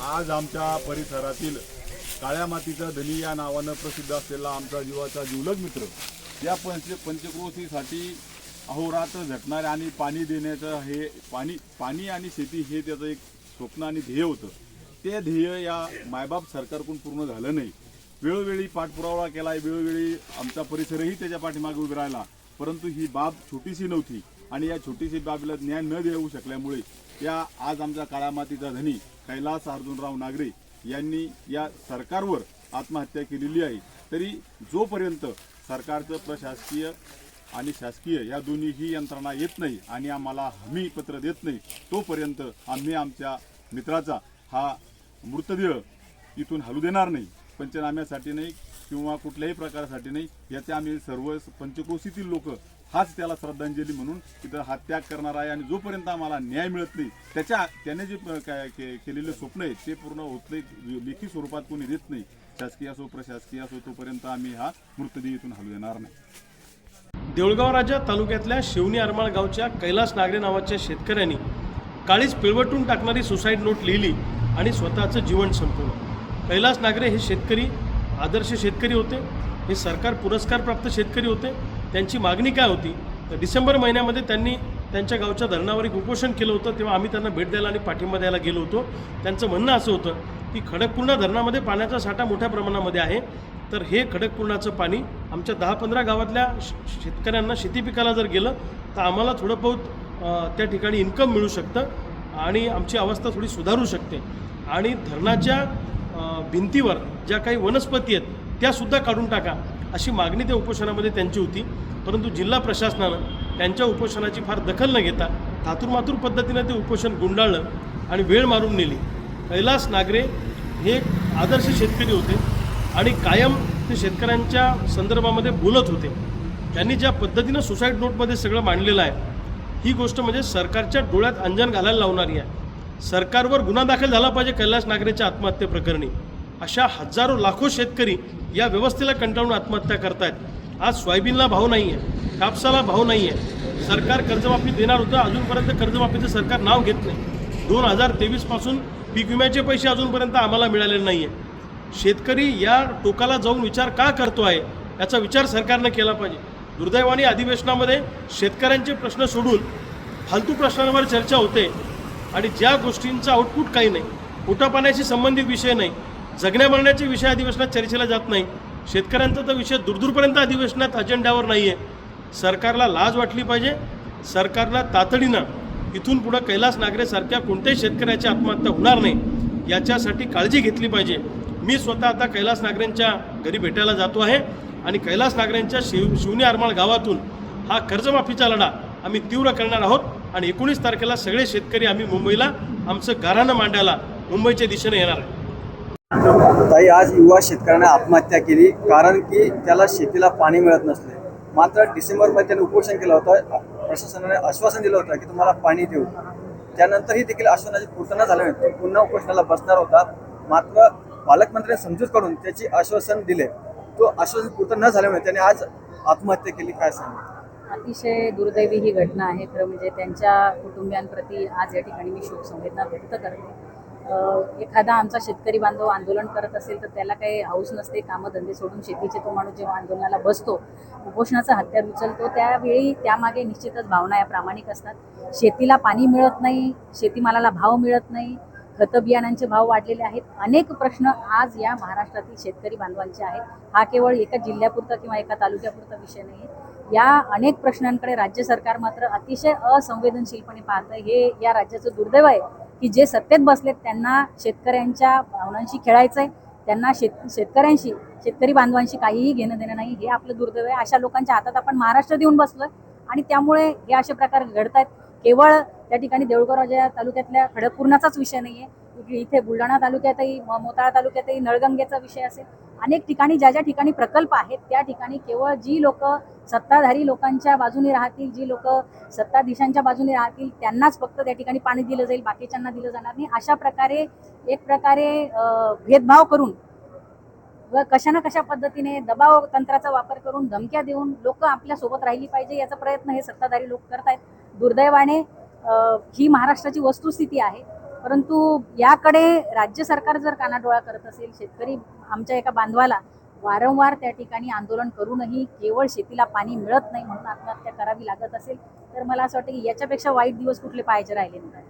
आज आमच्या परिसरातील काळ्या मातीचा धनी या नावानं प्रसिद्ध असलेला आमचा जीवाचा जिवलग मित्र या पंच पंचक्रोशीसाठी अहोरात्र झटणारे आणि पाणी देण्याचं हे पाणी पाणी आणि शेती हे त्याचं एक स्वप्न आणि ध्येय होतं. ते ध्येय या मायबाप सरकारकडून पूर्ण झालं नाही. वेळोवेळी पाठपुरावा केला वेळोवेळी आमचा परिसरही त्याच्या पाठीमागे उभे राहिला. परंतु ही बाब छोटीशी नव्हती आणि या छोटीशी बाबीला न्याय न देऊ शकल्यामुळे या आज आमच्या काळ्या मातीचा धनी कैलास अर्जुनराव नागरे यांनी या सरकारवर आत्महत्या केलेली आहे. तरी जोपर्यंत सरकारचं प्रशासकीय आणि शासकीय या दोन्हीही यंत्रणा येत नाही आणि आम्हाला हमी पत्र देत नाही तोपर्यंत आम्ही आमच्या मित्राचा हा मृतदेह इथून हलू देणार नाही. पंचनाम्यासाठी नाही किंवा कुठल्याही प्रकारासाठी नाही. याचे आम्ही सर्व पंचकोशीतील लोक हाच त्याला श्रद्धांजली म्हणून तिथं हा त्याग करणार आहे आणि जोपर्यंत आम्हाला न्याय मिळत नाही त्याच्या त्याने जे काय के- केलेले स्वप्न आहे ते पूर्ण होत नाही लेखी स्वरूपात कोणी देत नाही. शासकीय असो प्रशासकीय असो तोपर्यंत आम्ही हा मृतदेह इथून हलू देणार नाही. देऊळगाव राजा तालुक्यातल्या शिवणी अरमाळ गावच्या कैलास नागरे नावाच्या शेतकऱ्यांनी काळीच पिळवटून टाकणारी सुसाईड नोट लिहिली आणि स्वतःचं जीवन संपवलं. कैलास नागरे हे शेतकरी आदर्श शेतकरी होते. हे सरकार पुरस्कारप्राप्त शेतकरी होते. त्यांची मागणी काय होती? तर डिसेंबर महिन्यामध्ये त्यांनी त्यांच्या गावच्या धरणावर एक उपोषण केलं होतं तेव्हा आम्ही त्यांना भेट द्यायला आणि पाठिंबा द्यायला गेलो होतो. त्यांचं म्हणणं असं होतं की खडकपूर्णा धरणामध्ये पाण्याचा साठा मोठ्या प्रमाणामध्ये आहे. तर हे खडकपूर्णाचं पाणी आमच्या दहा पंधरा गावातल्या शेतकऱ्यांना शेती पिकाला जर गेलं तर आम्हाला थोडं बहुत त्या ठिकाणी इन्कम मिळू शकतं आणि आमची अवस्था थोडी सुधारू शकते. आणि धरणाच्या भिंतीवर ज्या काही वनस्पती आहेत त्यासुद्धा काढून टाका. अशी मागणी त्या उपोषणामध्ये त्यांची होती. परंतु जिल्हा प्रशासनानं त्यांच्या उपोषणाची फार दखल न घेता थातूरमातूर पद्धतीनं ते उपोषण गुंडाळलं आणि वेळ मारून नेली. कैलास नागरे हे एक आदर्श शेतकरी होते आणि कायम ते शेतकऱ्यांच्या संदर्भामध्ये बोलत होते. त्यांनी ज्या पद्धतीनं सुसाईड नोटमध्ये सगळं मांडलेलं आहे ही गोष्ट म्हणजे सरकारच्या डोळ्यात अंजन घालायला लावणारी आहे. सरकारवर गुन्हा दाखल झाला पाहिजे कैलास नागरेच्या आत्महत्येप्रकरणी अशा हजारो लाखो शेतकरी या व्यवस्थेला कंटाळून आत्महत्या करतायत. आज सोयाबीनला भाव नाही आहे कापसाला भाव नाही आहे सरकार कर्जमाफी देणार होतं अजूनपर्यंत कर्जमाफीचं सरकार नाव घेत नाही. दोन हजार तेवीसपासून पीक विम्याचे पैसे अजूनपर्यंत आम्हाला मिळालेले नाही आहे शेतकरी या टोकाला जाऊन विचार का करतो आहे याचा विचार सरकारनं केला पाहिजे. दुर्दैवाने अधिवेशनामध्ये शेतकऱ्यांचे प्रश्न सोडून फालतू प्रश्नांवर चर्चा होते आणि ज्या गोष्टींचा आउटपुट काही नाही पोटापाण्याशी संबंधित विषय नाही जगण्या मरण्याचे विषय अधिवेशनात चर्चेला जात नाही. शेतकऱ्यांचा तर विषय दूरदूरपर्यंत अधिवेशनात अजेंड्यावर नाही आहे सरकारला लाज वाटली पाहिजे. सरकारला तातडीनं इथून पुढं कैलास नागरेसारख्या कोणत्याही शेतकऱ्याची आत्महत्या होणार नाही याच्यासाठी काळजी घेतली पाहिजे. मी स्वतः आता कैलास नागरेंच्या घरी भेटायला जातो आहे आणि कैलास नागरेंच्या शिव शिवनी आरमाळ गावातून हा कर्जमाफीचा लढा आम्ही तीव्र करणार आहोत आणि एकोणीस तारखेला सगळे शेतकरी आम्ही मुंबईला आमचं गाऱ्हाणं मांडायला मुंबईच्या दिशेने येणार आहे. ताई आज युवा शेतकऱ्याने आत्महत्या केली कारण की त्याला शेतीला पाणी मिळत नसले. मात्र डिसेंबरमध्ये त्याने उपोषण केलं होतं. प्रशासनाने आश्वासन दिलं होतं की तुम्हाला पाणी देऊ. त्यानंतरही देखील आश्वासनाची पूर्तता झाली नाही. तो पुन्हा उपोषणाला बसणार होता. मात्र पालकमंत्र्यांनी समजूत काढून त्याची आश्वासन दिले. तो आश्वासन पूर्ण न झाल्यामुळे त्याने आज आत्महत्या केली. काय सांगितलं अतिशय दुर्दैवी ही घटना आहे. खरं म्हणजे त्यांच्या कुटुंबियांप्रती आज या ठिकाणी मी शोकसंवेदना व्यक्त करते. एखादा आमचा शेतकरी बांधव आंदोलन करत असेल तर त्याला काही हौस नसते कामं धंदे सोडून शेतीचे तो माणूस जेव्हा आंदोलनाला बसतो उपोषणाचा हत्यार उचलतो त्यावेळी त्यामागे निश्चितच भावना या प्रामाणिक असतात. शेतीला पाणी मिळत नाही शेतीमालाला भाव मिळत नाही खतं बियाणांचे भाव वाढलेले आहेत. अनेक प्रश्न आज या महाराष्ट्रातील शेतकरी बांधवांचे आहेत. हा केवळ एका जिल्ह्यापुरता किंवा एका तालुक्यापुरता विषय नाही. या अनेक प्रश्नांकडे राज्य सरकार मात्र अतिशय असंवेदनशीलपणे पाहतं हे या राज्याचं दुर्दैव आहे. की जे सत्तेत बसलेत त्यांना शेतकऱ्यांच्या भावनांशी खेळायचं आहे त्यांना शेत शेतकऱ्यांशी शेतकरी बांधवांशी काहीही घेणं देणं नाही हे आपलं दुर्दैव आहे. अशा लोकांच्या हातात आपण महाराष्ट्र देऊन बसलोय आणि त्यामुळे हे असे प्रकार घडत आहेत केवळ त्या ठिकाणी देऊळगाव या तालुक्यातल्या खडकपूर्णाचाच विषय नाही आहे इथे बुलढाणा तालुक्यातही मोताळा तालुक्यातही नळगंगेचा विषय असेल अनेक ठिकाणी ज्या ज्या ठिकाणी प्रकल्प आहेत त्या ठिकाणी केवळ जी लोक सत्ताधारी लोकांच्या बाजूने राहतील जी लोक सत्ताधीशांच्या बाजूने राहतील त्यांनाच फक्त त्या ठिकाणी पाणी दिलं जाईल बाकीच्यांना दिलं जाणार नाही. अशा प्रकारे एक प्रकारे भेदभाव करून व कशा ना कशा पद्धतीने दबाव तंत्राचा वापर करून धमक्या देऊन लोक आपल्यासोबत राहिली पाहिजे याचा प्रयत्न हे सत्ताधारी लोक करत आहेत दुर्दैवाने ही महाराष्ट्राची वस्तुस्थिती आहे. परंतु याकडे राज्य सरकार जर कानाडोळा करत असेल शेतकरी आमच्या एका बांधवाला वारंवार त्या ठिकाणी आंदोलन करूनही केवळ शेतीला पाणी मिळत नाही म्हणून आत्महत्या करावी लागत असेल तर मला असं वाटतं की याच्यापेक्षा वाईट दिवस कुठले पाहायचे राहिले नाही